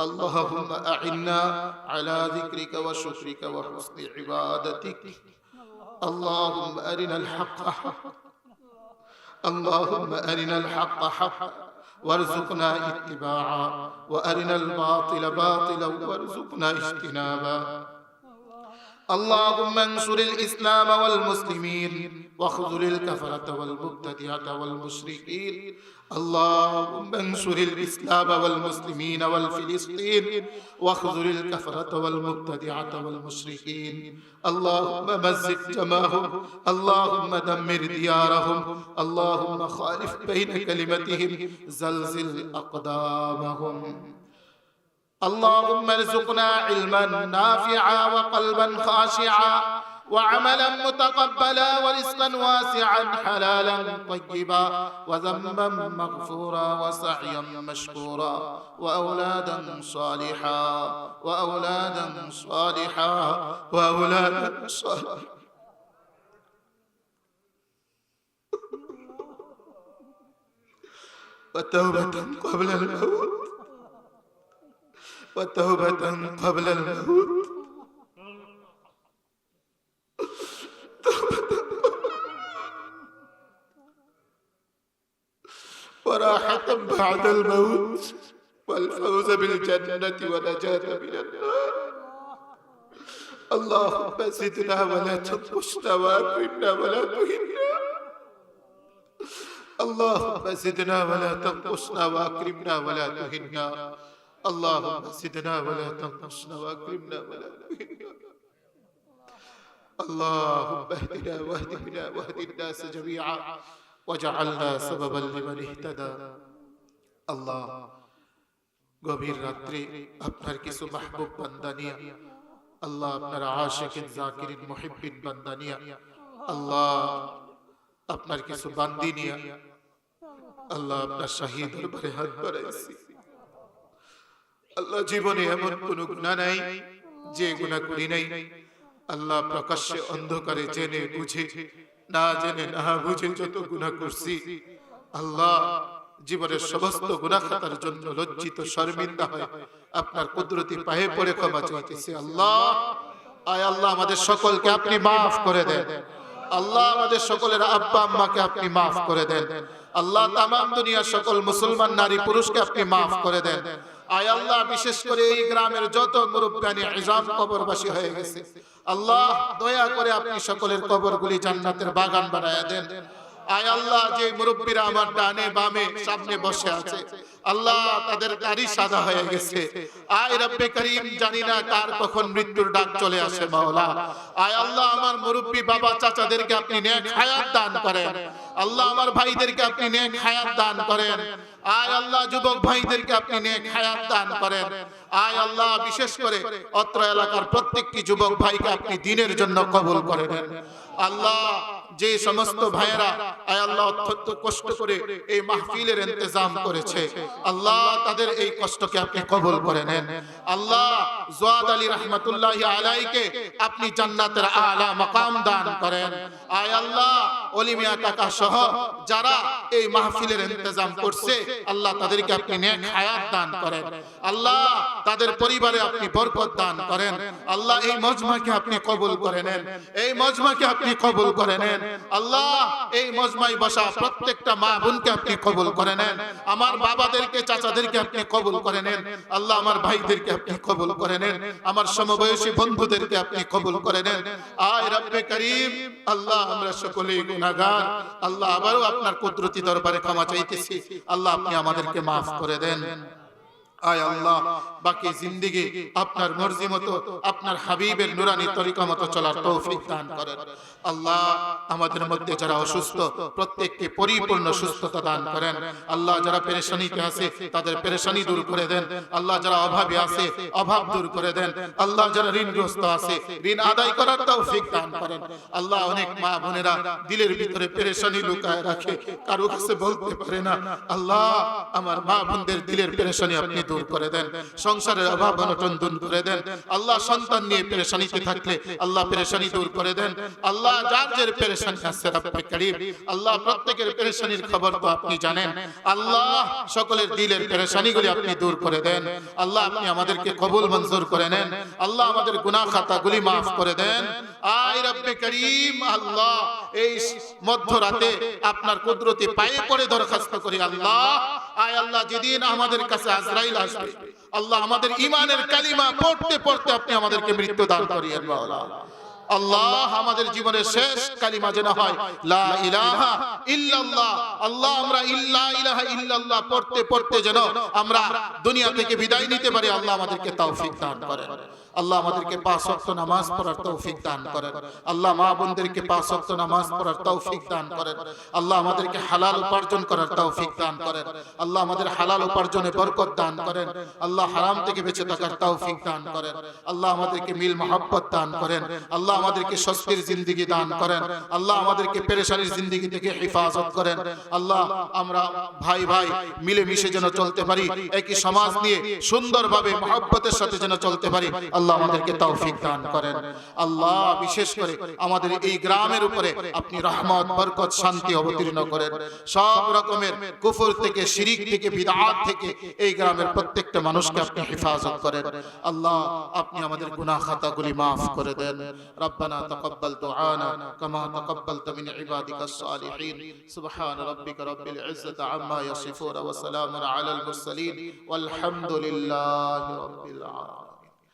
اللهم أعنا على ذكرك وشكرك وحسن عبادتك. اللهم أرنا الحق حقا. اللهم أرنا الحق حقا. وارزقنا اتباعا وأرنا الباطل باطلا. وارزقنا اجتنابا اللهم انصر الإسلام والمسلمين واخذل الكفرة والمبتدعة والمشركين. اللهم انصر الإسلام والمسلمين والفلسطين واخذل الكفرة والمبتدعة والمشركين. اللهم مزق جماهم اللهم دمر ديارهم اللهم خالف بين كلمتهم زلزل أقدامهم. اللهم ارزقنا علما نافعا وقلبا خاشعا وعملا متقبلا ورزقا واسعا حلالا طيبا وذنبا مغفورا وسعيا مشكورا وأولادا صالحا وأولادا صالحا وأولادا صالحا وتوبة قبل الموت. وتوبة قبل الموت. وراحة بعد الموت. والفوز بالجنة ونجاة من النار. اللهم زدنا ولا تنقصنا وأكرمنا ولا تهنا. اللهم زدنا ولا تنقصنا وأكرمنا ولا تهنا. اللهم زدنا ولا تنقصنا واكرمنا ولا تهنا اللهم اهدنا واهد بنا واهد الناس جميعا وجعلنا سببا لمن اهتدى আল্লাহ গভীর রাত্রে আপনার কিছু মাহবুব বান্দা নিয়ে আল্লাহ আপনার আশিকিন জাকিরিন মুহিব্বিন বান্দা নিয়ে আল্লাহ আপনার কিছু বান্দি নিয়ে আল্লাহ আপনার শাহী দরবারে হাত বাড়াইছি আল্লাহ জীবনে এমন কোন গুনাহ নাই যে গুনাহ করি নাই। আল্লাহ প্রকাশ্যে অন্ধকারে জেনে বুঝে, না জেনে না বুঝে যত গুনাহ করছি। আল্লাহ জীবনের সমস্ত গুনাহ খাতার জন্য লজ্জিত, শর্মিন্দা হয়। আপনার কুদরতি পায়ে পড়ে ক্ষমা চাইতেছি। আল্লাহ, আয় আল্লাহ, আমাদের সকলকে আপনি মাফ করে দেন। আল্লাহ, আমাদের সকলের আব্বা আম্মাকে আপনি মাফ করে দেন। আল্লাহ, তামাম দুনিয়ার সকল মুসলমান নারী পুরুষকে আপনি মাফ করে দেন। আয় বিশেষ করে এই গ্রামের যত মুরব্বানি ইজাম কবরবাসী হয়ে গেছে। আল্লাহ, দয়া করে আপনি সকলের কবরগুলি জান্নাতের বাগান বানায় দেন। আয় আল্লাহ, যে মুরব্বীরা আমার ডানে বামে সামনে বসে আছে। আল্লাহ, তাদের দাড়ি সাদা হয়ে গেছে। আয় রব্বে করিম, জানি না কার কখন মৃত্যুর ডাক চলে আসে, মাওলা। আয় আল্লাহ, আমার মুরব্বী বাবা চাচাদেরকে আপনি নেক হায়াত দান করেন। আল্লাহ, আমার ভাইদেরকে আপনি নেক হায়াত দান করেন। আয় আল্লাহ, যুবক ভাইদেরকে আপনি নেক হায়াত দান করেন। আয় আল্লাহ, বিশেষ করে অত্র এলাকার প্রত্যেকটি যুবক ভাইকে আপনি দিনের জন্য কবুল করে নেন। আল্লাহ যে সমস্ত ভাইয়েরা আয় আল্লাহ অত্যন্ত কষ্ট করে এই মাহফিলের ইন্তজাম করেছে, আল্লাহ তাদের এই কষ্টকে আপনি কবুল করে নেন। আল্লাহ জোয়াদ আলী রহমতুল্লাহ আলাইকে আপনি জান্নাতের আলা মাকাম দান করেন। আয় আল্লাহ অলিমিয়া কাকা সহ যারা এই মাহফিলের ইন্তজাম করছে, আল্লাহ তাদেরকে আপনি নেক হায়াত দান করেন। আল্লাহ তাদের পরিবারে আপনি বরকত দান করেন। আল্লাহ এই মজমাকে আপনি কবুল করে নেন। এই মজমাকে আপনি কবুল করে নেন। আল্লাহ, এই মজমাই বসা প্রত্যেকটা মা বোনকে আপনি কবুল করে নেন। আমার বাবাদেরকে, চাচাদেরকে আপনি কবুল করে নেন। আল্লাহ, আমার ভাইদেরকে আপনি কবুল করে নেন। আমার সমবয়সী বন্ধুদেরকে আপনি কবুল করে নেন। আয় রব্বে করিম। আল্লাহ, আমরা সকলেই গুনাহগার। আল্লাহ, আবারও আপনার কুদরতি দরবারে ক্ষমা চাইতেছি। আল্লাহ, আপনি আমাদেরকে মাফ করে দেন। আয় আল্লাহ, বাকি জিন্দিগি আপনার মর্জি মতো, আপনার হাবিবের নুরানি তরিকা মতো চলার তৌফিক দান করেন। আল্লাহ আমাদের মধ্যে যারা অসুস্থ, প্রত্যেককে পরিপূর্ণ সুস্থতা দান করেন। আল্লাহ যারা পেরেশানিতে আছে, তাদের পেরেশানি দূর করে দেন। আল্লাহ যারা অভাবে আছে, অভাব দূর করে দেন। আল্লাহ যারা ঋণগ্রস্ত আছে, ঋণ আদায় করার তৌফিক দান করেন। আল্লাহ অনেক মা বোনেরা দিলের ভিতরে পেরেশানি লুকায় রাখে, কারও কাছে বলতে পারে না, আল্লাহ, আমার মা বোনদের দিলের পেরেশানি আপনি দূর করে দেন। সংসারের অভাব অনটন দূর করে দেন। আল্লাহ সন্তান নিয়ে পেরেশানিতে থাকলে আল্লাহ পেরেশানি দূর করে দেন। আল্লাহ যার যার পেরেশানি আছে রব্বে করিম, আল্লাহ প্রত্যেকের পেরেশানির খবর তো আপনি জানেন। আল্লাহ সকলের দিলের পেরেশানিগুলি আপনি দূর করে দেন। আল্লাহ আপনি আমাদেরকে কবুল মঞ্জুর করে নেন। আল্লাহ আমাদের গুনাহ খাতাগুলি মাফ করে দেন। আয় রব্বে করিম, আল্লাহ এই মধ্যরাতে আপনার কুদরতি পায়ে পড়ে দরখাস্ত করি আল্লাহ। আয় আল্লাহ, যেদিন আমাদের কাছে আজরাইল আসবে, আল্লাহ আমাদের ইমানের কালিমা পড়তে পড়তে আপনি আমাদেরকে মৃত্যু দান করিয়েন মাওলা আল্লাহ আমাদের জীবনের শেষ কালিমা যেন হয় লা ইলাহা ইল্লাল্লাহ। আল্লাহ আমরা ইল্লা ইলাহা ইল্লাল্লাহ পড়তে পড়তে যেন আমরা দুনিয়া থেকে বিদায় নিতে পারি আল্লাহ আমাদেরকে তৌফিক দান করেন। আল্লাহ আমাদেরকে পাঁচ ওয়াক্ত নামাজ পড়ার তৌফিক দান করেন। আল্লাহ মা বোনদেরকে পাঁচ ওয়াক্ত নামাজ পড়ার তৌফিক দান করেন। আল্লাহ আমাদেরকে হালাল উপার্জন করার তৌফিক দান করেন। আল্লাহ আমাদের হালাল উপার্জনে বরকত দান করেন। আল্লাহ হারাম থেকে বেঁচে থাকার তৌফিক দান করেন আল্লাহ আমাদেরকে মিল মোহাব্বত দান করেন। আল্লাহ আমাদেরকে স্বস্তির জিন্দিগি দান করেন। আল্লাহ আমাদেরকে পেরেশানির জিন্দিগি থেকে হেফাজত করেন। আল্লাহ, আমরা ভাই ভাই মিলে মিশে যেন চলতে পারি, একই সমাজ নিয়ে সুন্দরভাবে মহব্বতের সাথে যেন চলতে পারি, আল্লাহ আমাদেরকে তৌফিক দান করেন। আল্লাহ, বিশেষ করে আমাদের এই গ্রামের উপরে আপনি রহমত, বরকত, শান্তি অবতীর্ণ করেন। সব রকমের কুফর থেকে, শিরিক থেকে বিদআত থেকে এই গ্রামের প্রত্যেকটা মানুষকে আপনি হেফাজত করেন। আল্লাহ, আপনি আমাদের গুনাহ খাতাগুলি মাফ করে দেন। ربنا تقبل دعانا كما تقبلت من عبادك الصالحين. سبحان ربك رب العزة عما يصفون وسلام على المرسلين. والحمد لله رب العالمين.